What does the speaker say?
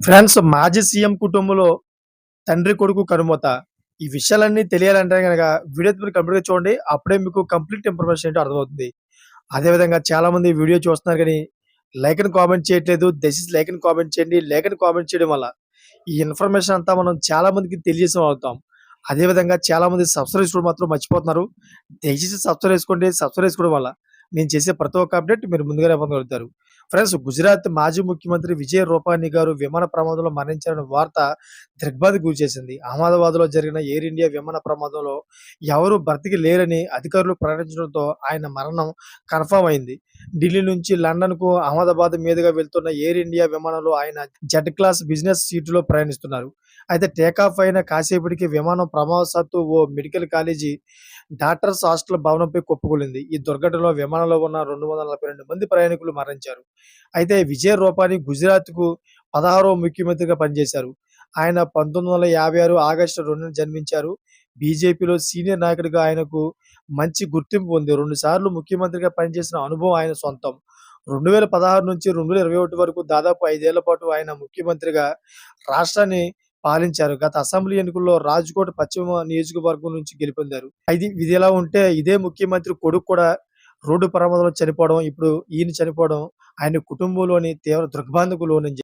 Friends మాజీ CM కుటుంబంలో తండ్రి కొడుకు కనుమూత. ఈ విషయాలన్నీ తెలియాలంటే కనుక వీడియో మీరు కంప్లీట్‌గా చూడండి. అప్పుడే మీకు కంప్లీట్ ఇన్ఫర్మేషన్ ఏంటో అర్థమవుతుంది. అదే విధంగా చాలామంది వీడియో చూస్తున్నారు కానీ లైక్ అని కామెంట్ చేయట్లేదు. దయచేసి లైక్ అని కామెంట్ చేయండి. లైక్ అని కామెంట్ చేయడం వల్ల ఈ ఇన్ఫర్మేషన్ అంతా మనం చాలా మందికి తెలియజేసిన అవుతాం. అదే విధంగా చాలామంది సబ్స్క్రైబ్ చేసుకోవడం మాత్రం మర్చిపోతున్నారు. దయచేసి సబ్స్క్రైబ్ చేసుకోండి. సబ్స్క్రైబ్ చేసుకోవడం వల్ల నేను చేసే ప్రతి ఒక్క అప్డేట్ మీరు ముందుగానే పొందగలుగుతారు. ఫ్రెండ్స్ గుజరాత్ మాజీ ముఖ్యమంత్రి విజయ్ రూపానీ గారు విమాన ప్రమాదంలో మరణించారన్న వార్త దిగ్భ్రాంతికి గురిచేసింది. అహ్మదాబాద్‌లో జరిగిన ఎయిర్ ఇండియా విమాన ప్రమాదంలో ఎవరు బ్రతికి లేరని అధికారులు ప్రకటించడంతో ఆయన మరణం కన్ఫర్మ్ అయింది. ఢిల్లీ నుంచి లండన్‌కు అహ్మదాబాద్ మీదుగా వెళ్తున్న ఎయిర్ ఇండియా విమానంలో ఆయన జెడ్ క్లాస్ బిజినెస్ సీటులో ప్రయాణిస్తున్నారు. అయితే టేకాఫ్ అయిన కాసేపటికి విమానం ప్రమాదశాత్తు ఓ మెడికల్ కాలేజీ డాక్టర్స్ హాస్టల్ భవనంపై కొప్పుకొలింది ఈ దుర్ఘటనలో విమానంలో ఉన్న 242 మంది ప్రయాణికులు మరణించారు. అయితే విజయ్ రూపాని గుజరాత్‌కు 16వ ముఖ్యమంత్రిగా పనిచేశారు. ఆయన 1956 ఆగస్టు రెండున జన్మించారు. బీజేపీలో సీనియర్ నాయకుడిగా ఆయనకు మంచి గుర్తింపు ఉంది. రెండుసార్లు ముఖ్యమంత్రిగా పనిచేసిన అనుభవం ఆయన సొంతం. 2016 నుంచి 2021 వరకు దాదాపు ఐదేళ్ళ పాటు ఆయన ముఖ్యమంత్రిగా రాష్ట్రాన్ని పాలించారు. గత అసెంబ్లీ ఎన్నికల్లో రాజ్‌కోట్ పశ్చిమ నియోజకవర్గం నుంచి గెలుపొందారు. ఇది ఇదిలా ఉంటే ఇదే ముఖ్యమంత్రి కొడుకు కూడా రోడ్డు ప్రమాదంలో చనిపోవడం, ఇప్పుడు ఈయన చనిపోవడం ఆయన కుటుంబంలోని తీవ్ర దృగ్బంధకు లోనించింది.